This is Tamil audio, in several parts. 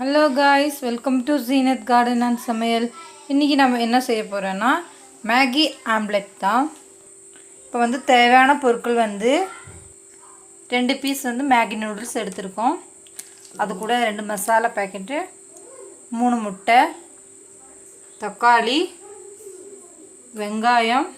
Hello guys welcome to Zeenath garden and சமையல் இன்றைக்கி நம்ம என்ன செய்ய போகிறோன்னா மேகி ஆம்லெட் தான். இப்போ வந்து தேவையான பொருட்கள் வந்து ரெண்டு பீஸ் வந்து மேகி நூடுல்ஸ் எடுத்திருக்கோம். அது கூட ரெண்டு மசாலா பேக்கெட்டு மூணு முட்டை தக்காளி வெங்காயம்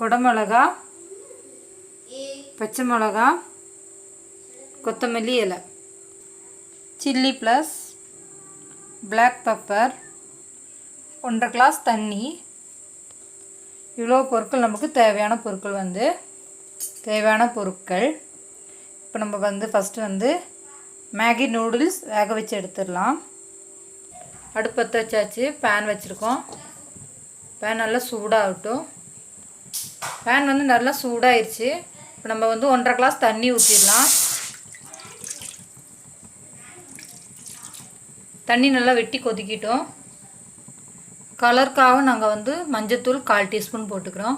குடமிளகா பச்சை மிளகா கொத்தமல்லி இலை. சில்லி ப்ளஸ் பிளாக் பெப்பர் ஒன்றரை கிளாஸ் தண்ணி. இவ்வளோ பொருட்கள் நமக்கு தேவையான பொருட்கள் வந்து தேவையான பொருட்கள். இப்போ நம்ம வந்து ஃபஸ்ட்டு வந்து மேகி நூடுல்ஸ் வேக வச்சு எடுத்துடலாம். அடுப்பத்த வச்சாச்சு பேன் வச்சுருக்கோம். பேன் நல்லா சூடாகட்டும். பேன் வந்து நல்லா சூடாயிருச்சு. இப்போ நம்ம வந்து ஒன்றரை கிளாஸ் தண்ணி ஊற்றிடலாம் தண்ணி நல்லா வெட்டி கொதிக்கிட்டோம். கலருக்காக நாங்கள் வந்து மஞ்சத்தூள் கால் டீஸ்பூன் போட்டுக்கிறோம்.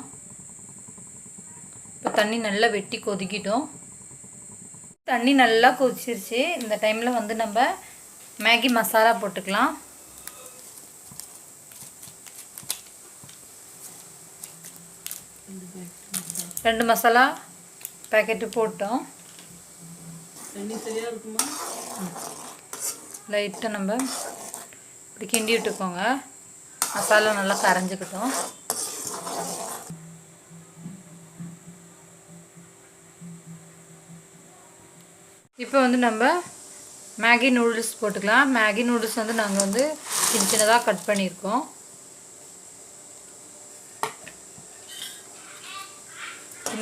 இப்போ தண்ணி நல்லா வெட்டி கொதிக்கிட்டோம். தண்ணி நல்லா கொதிச்சிருச்சு. இந்த டைமில் வந்து நம்ம மேகி மசாலா போட்டுக்கலாம். ரெண்டு மசாலா பேக்கெட்டு போட்டோம். தண்ணி சரியாக இருக்குமா? லைட்டாக நம்ம இப்படி கிண்டி விட்டுக்கோங்க. மசாலா நல்லா கரைஞ்சிக்கிட்டோம். இப்போ வந்து நம்ம மேகி நூடுல்ஸ் போட்டுக்கலாம். மேகி நூடுல்ஸ் வந்து நாங்கள் வந்து சின்ன சின்னதாக கட் பண்ணியிருக்கோம்.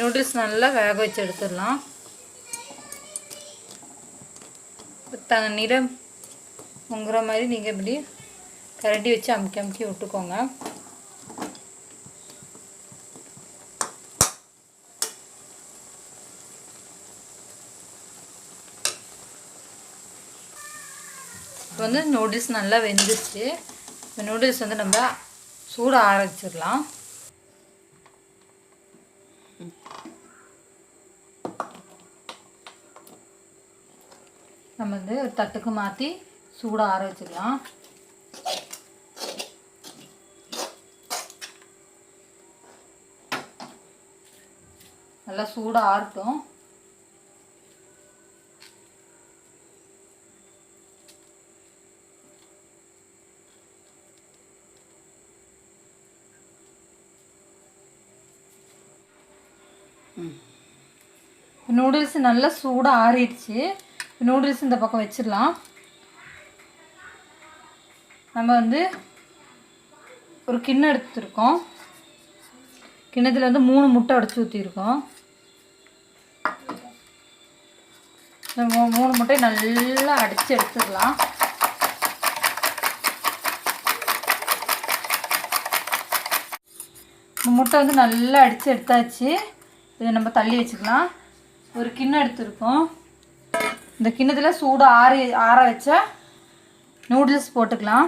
நூடுல்ஸ் நல்லா வேக வச்சு எடுத்துடலாம். த நிறம் முங்குற மாதிரி நீங்கள் இப்படி கரண்டி வச்சு அமுக்கி அமுக்கி விட்டுக்கோங்க. இப்போ வந்து நூடுல்ஸ் நல்லா வெந்துருச்சு. இப்போ நூடுல்ஸ் வந்து நம்ம சூட ஆரம்பிச்சிடலாம். நம்ம வந்து தட்டுக்கு மாற்றி சூடாக ஆற வச்சுக்கலாம் நல்லா சூடாக ஆறட்டும். நூடுல்ஸ் நல்லா சூடாக ஆறிடுச்சு. நூடுல்ஸ் இந்த பக்கம் வச்சிடலாம். நம்ம வந்து ஒரு கிண்ணம் எடுத்துருக்கோம். கிண்ணத்தில் வந்து மூணு முட்டை அடைச்சி ஊற்றிருக்கோம் மூணு முட்டையை நல்லா அடித்து எடுத்துக்கலாம். இந்த முட்டை வந்து நல்லா அடித்து எடுத்தாச்சு. இதை நம்ம தள்ளி வச்சுக்கலாம். ஒரு கிண்ணம் எடுத்துருக்கோம். இந்த கிண்ணத்தில் சூடாக ஆறி ஆற வச்ச நூடுல்ஸ் போட்டுக்கலாம்.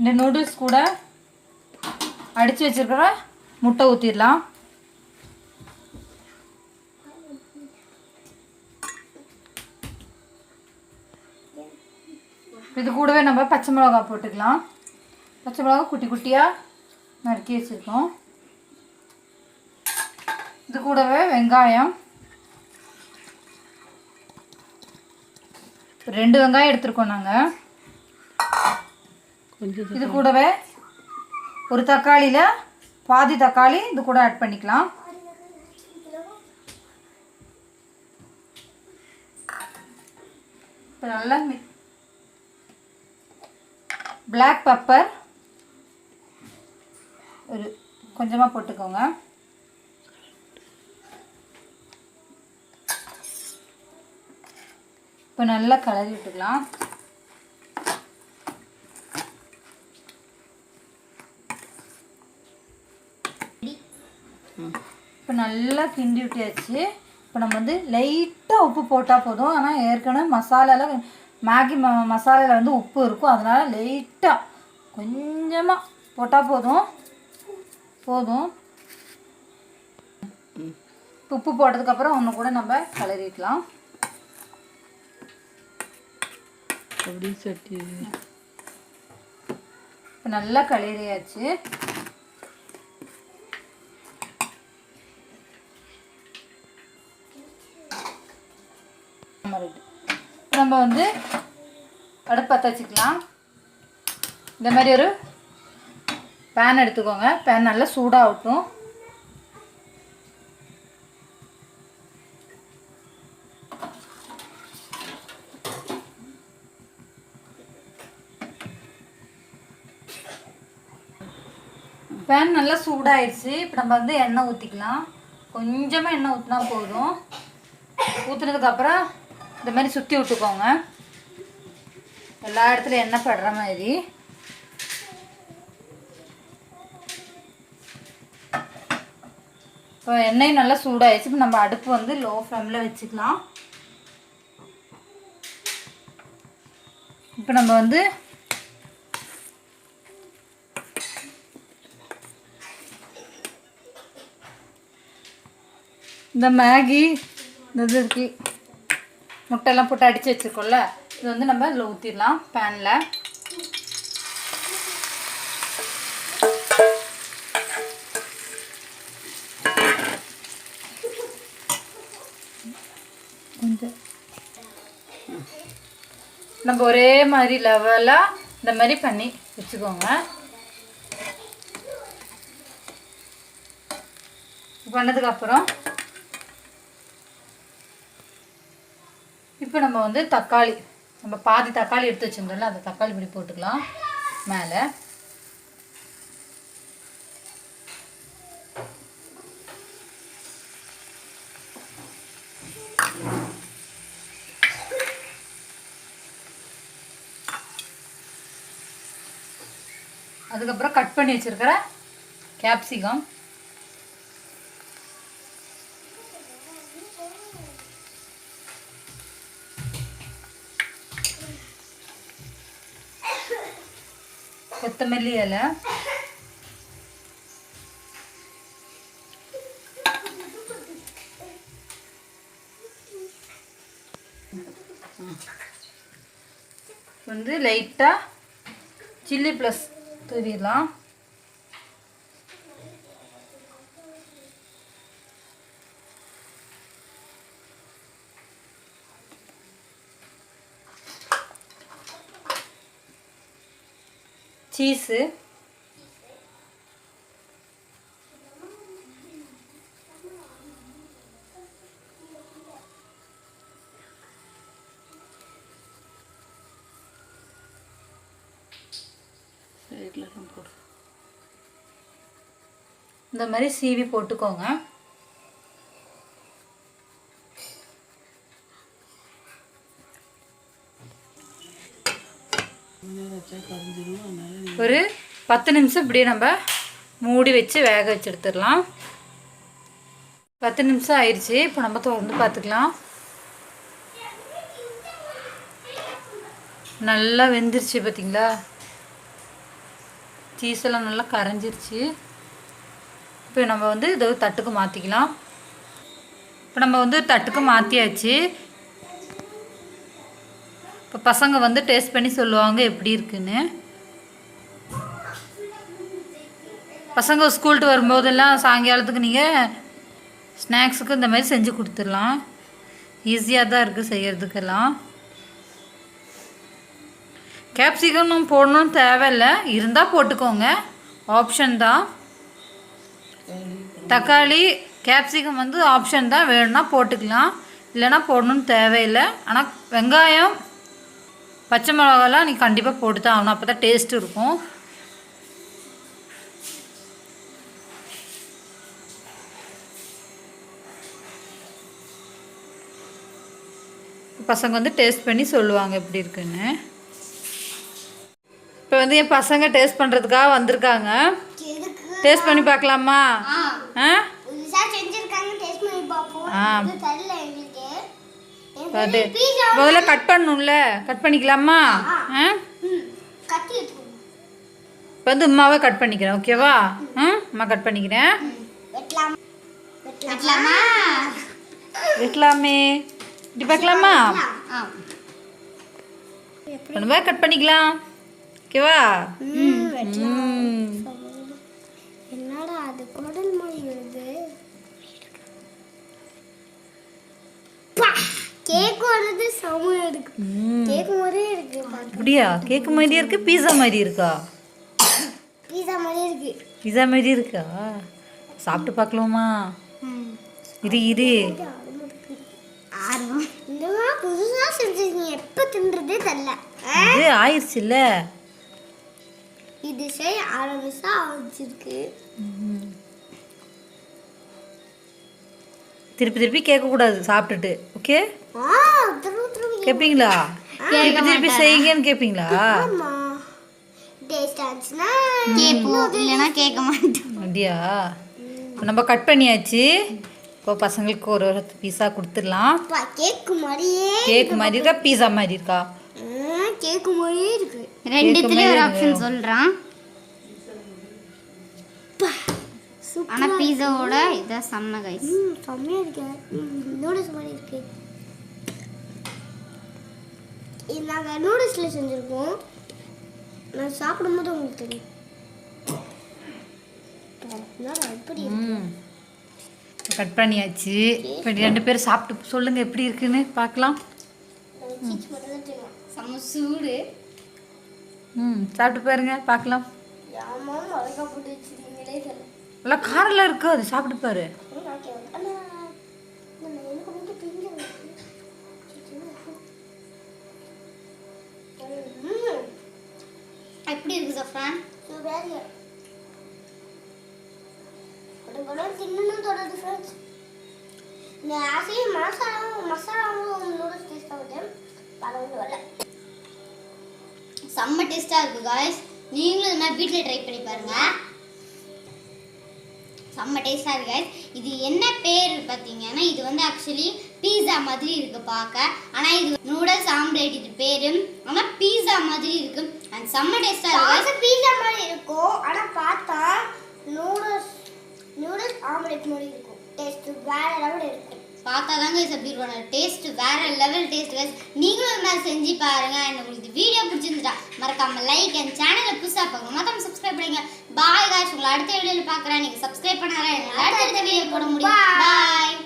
இந்த நூடுல்ஸ் கூட அடித்து வச்சிருக்கிற முட்டை ஊற்றிடலாம் இது கூடவே நம்ம பச்சை மிளகா போட்டுக்கலாம். பச்சை மிளகா குட்டி குட்டியாக நறுக்கி வச்சுருக்கோம். இது கூடவே வெங்காயம். ரெண்டு வெங்காயம் எடுத்துருக்கோம் நாங்கள் இது கூடவே ஒரு தக்காளியில் பாதி தக்காளி இது கூட ஆட் பண்ணிக்கலாம். இப்போ நல்லா பிளாக் பெப்பர் ஒரு கொஞ்சமாக போட்டுக்கோங்க. இப்போ நல்லா கலரி விட்டுக்கலாம். இப்போ நல்லா கிண்டி விட்டாச்சு. இப்போ நம்ம வந்து லைட்டாக உப்பு போட்டால் போதும். ஆனால் ஏற்கனவே மசாலாவில் மேகி ம மசாலாவில் வந்து உப்பு இருக்கும். அதனால் லைட்டாக கொஞ்சமாக போட்டால் போதும். போதும். உப்பு போட்டதுக்கப்புறம் ஒன்று கூட நம்ம கிளறிக்கலாம் அப்படியே சட்டி. இப்போ நல்லா கிளறியாச்சு நம்ம வந்து அடுப்பு பற்ற வச்சுக்கலாம். இந்த மாதிரி ஒரு பேன் எடுத்துக்கோங்க. பேன் நல்லா சூடாகட்டும். பேன் நல்லா சூடாயிடுச்சு. இப்போ நம்ம வந்து எண்ணெய் ஊற்றிக்கலாம் கொஞ்சமாக எண்ணெய் ஊற்றினா போதும். ஊற்றுனதுக்கப்புறம் இந்த மாதிரி சுற்றி விட்டுக்கோங்க. எல்லா இடத்துலையும் எண்ணெய் படுற மாதிரி. இப்போ எண்ணெய் நல்லா சூடாயிடுச்சு. இப்போ நம்ம அடுப்பு வந்து லோ ஃப்ளேமில் வச்சுக்கலாம். இப்போ நம்ம வந்து இந்த மேகி இந்த இது இருக்கு. முட்டைலாம் போட்டு அடித்து வச்சுருக்கோம்ல இது வந்து நம்ம இதில் ஊற்றிடலாம் பேனில் கொஞ்சம் நம்ம ஒரே மாதிரி லெவலாக இந்த மாதிரி பண்ணி வச்சுக்கோங்க. பண்ணதுக்கப்புறம் இப்போ நம்ம வந்து தக்காளி நம்ம பாதி தக்காளி எடுத்து வச்சுருந்தோம்ல அந்த தக்காளி இப்படி போட்டுக்கலாம் மேலே. அதுக்கப்புறம் கட் பண்ணி வச்சுருக்கிற கேப்சிகம் கொத்தமல்லி இலை. வந்து லைட்டாக சில்லி ப்ளஸ் தூவிடலாம். சீஸு. சைடில் போடு. இந்த மாதிரி சீவி போட்டுக்கோங்க. ஒரு பத்து நிமிஷம் இப்படியே நம்ம மூடி வச்சு வேக வச்சு எடுத்துடலாம். பத்து நிமிஷம் ஆயிடுச்சு இப்போ நம்ம திறந்து பார்த்துக்கலாம். நல்லா வெந்துருச்சு பார்த்தீங்களா? சீஸெல்லாம் நல்லா கரைஞ்சிருச்சு. இப்போ நம்ம வந்து இதை தட்டுக்கு மாற்றிக்கலாம் இப்போ நம்ம வந்து தட்டுக்கு மாற்றியாச்சு இப்போ பசங்க வந்து டேஸ்ட் பண்ணி சொல்லுவாங்க எப்படி இருக்குன்னு. பசங்க ஸ்கூல்ட்டு வரும்போதெல்லாம் சாயங்காலத்துக்கு நீங்கள் ஸ்நாக்ஸுக்கு இந்த மாதிரி செஞ்சு கொடுத்துடலாம். ஈஸியாக தான் இருக்குது செய்கிறதுக்கெல்லாம் கேப்சிகம் போடணும்னு தேவையில்லை. இருந்தால் போட்டுக்கோங்க. ஆப்ஷன் தான். தக்காளி கேப்சிகம் வந்து ஆப்ஷன் தான். வேணும்னா போட்டுக்கலாம். இல்லைன்னா போடணும்னு தேவையில்லை. ஆனால் வெங்காயம் பச்சை மிளகாலாம் நீ கண்டிப்பாக போட்டு தான் ஆகணும். அப்போ தான் டேஸ்ட் இருக்கும். பசங்க வந்து டேஸ்ட் பண்ணி சொல்லுவாங்க எப்படி இருக்குன்னு. இப்போ வந்து என் பசங்க டேஸ்ட் பண்ணுறதுக்காக வந்திருக்காங்க. டேஸ்ட் பண்ணி பார்க்கலாமா? ஆ. அது முதல்ல கட் பண்ணணும்ல கட் பண்ணிக்கலாமா? ஆ? எடுத்துக்கோங்க வந்து உமாவை கட் பண்ணிக்கிறேன் ஓகேவா ம் அம்மா கட் பண்ணிக்கிறேன். வெட்டலாம்? இப்படி பார்க்கலாமா? பண்ணுவா கட் பண்ணிக்கலாம் ஓகேவா ம் என்னடா அது குடல் மொழி வருது? கேக் வருது செமையா இருக்கு. கேக் மாதிரியே இருக்கு அப்படியா? கேக்கு மாதிரி இருக்கு பீஸா மாதிரி இருக்கா? பீஸா மாதிரியே இருக்கு. பீஸா மாதிரி இருக்கா? சாப்பிட்டு பார்க்கலாமா? இரு இரு. ஆர்வம். இந்த மாதிரி புதுசா செஞ்சிருக்கீங்க? எப்ப தின்றதே தெரியல இது ஆயிடுச்சுல்ல இது செய்ய ஆரம்பிச்சா ஆரம்பிச்சிருக்கு திருப்பி திருப்பி கேட்கக்கூடாது சாப்பிட்டுட்டு. ஓகே கேட்பீங்களா திருப்பி திருப்பி செய்யுங்கன்னு கேட்பீங்களா அப்படியா? இப்போ நம்ம கட் பண்ணியாச்சு. இப்போ பசங்களுக்கு ஒரு ஒரு பீஸா கொடுத்துடலாம். அப்பா கேக் மாதிரியே கேக் மாதிரி இருக்கா? பீஸா மாதிரி இருக்கா? கேக் மாதிரியே இருக்கு. ரெண்டுத்துலயும் ஒரு ஆப்ஷன் சொல்றான். ஆனா பீஸாவோட இதான் செம்ம கைஸ் ம் செம்மையா இருக்கு. நூடுல்ஸ் மாதிரி இருக்கு. இது நாங்கள் நூடுல்ஸில் செஞ்சுருக்கோம். நான் சாப்பிடும்போது உங்களுக்கு தெரியும். ம். கட் பண்ணியாச்சு. இப்போ ரெண்டு பேரும் சாப்பிட்டு சொல்லுங்க எப்படி இருக்குன்னு பார்க்கலாம். செம்ம சூடு. ம் சாப்பிட்டு பாருங்க பார்க்கலாம். ஏமா மிளகா போட்டு வச்சுருக்கீங்களே நல்லா காரெல்லாம் இருக்கு அது சாப்பிட்டு பாரு. அண்ணா எப்படி இருக்கு சஃப்ரான் சூப்பராக ஒரு குடம் தின்னணும் தொடருது ஃப்ரெண்ட்ஸ் இந்த ஆசையை மசாலாவும் மசாலாவும் நூடுல்ஸ் டேஸ்ட் ஆகுது பரவாயில்ல வரல செம்ம டேஸ்ட்டாக இருக்கு காய்ஸ் நீங்களும் இது மாதிரி வீட்டில் ட்ரை பண்ணி பாருங்கள் செம்ம டேஸ்டா இருக்கு guys. இது என்ன பேர் பார்த்தீங்கன்னா இது வந்து ஆக்சுவலி பீஸா மாதிரி இருக்கு பார்க்க. ஆனால் இது நூடுல்ஸ் ஆம்லேட் இது பேரு. ஆனால் பீஸா மாதிரி இருக்கு. அண்ட் செம்ம டேஸ்டா இருக்கு guys. பார்க்க பீஸா மாதிரி இருக்கும். ஆனால் பார்த்தா நூடுல்ஸ் நூடுல்ஸ் ஆம்லெட் மாதிரி இருக்கும். டேஸ்ட் வேற லெவல் இருக்கும். பார்த்தா தாங்க இது எப்படி இருக்கும். டேஸ்ட் வேற லெவல் டேஸ்ட் கைஸ் நீங்களும் இது மாதிரி செஞ்சு பாருங்க. எனக்கு உங்களுக்கு வீடியோ பிடிச்சிருந்துட்டா மறக்காம லைக் அண்ட் சேனலை புதுசாக பார்க்கணும் மொத்தம் சப்ஸ்கிரைப் பண்ணுங்க பாய் காய்ஸ் உங்களை அடுத்த வீடியோவில் பார்க்குறேன். நீங்கள் சப்ஸ்கிரைப் பண்ணாரா அடுத்த வீடியோ போட முடியும். பாய்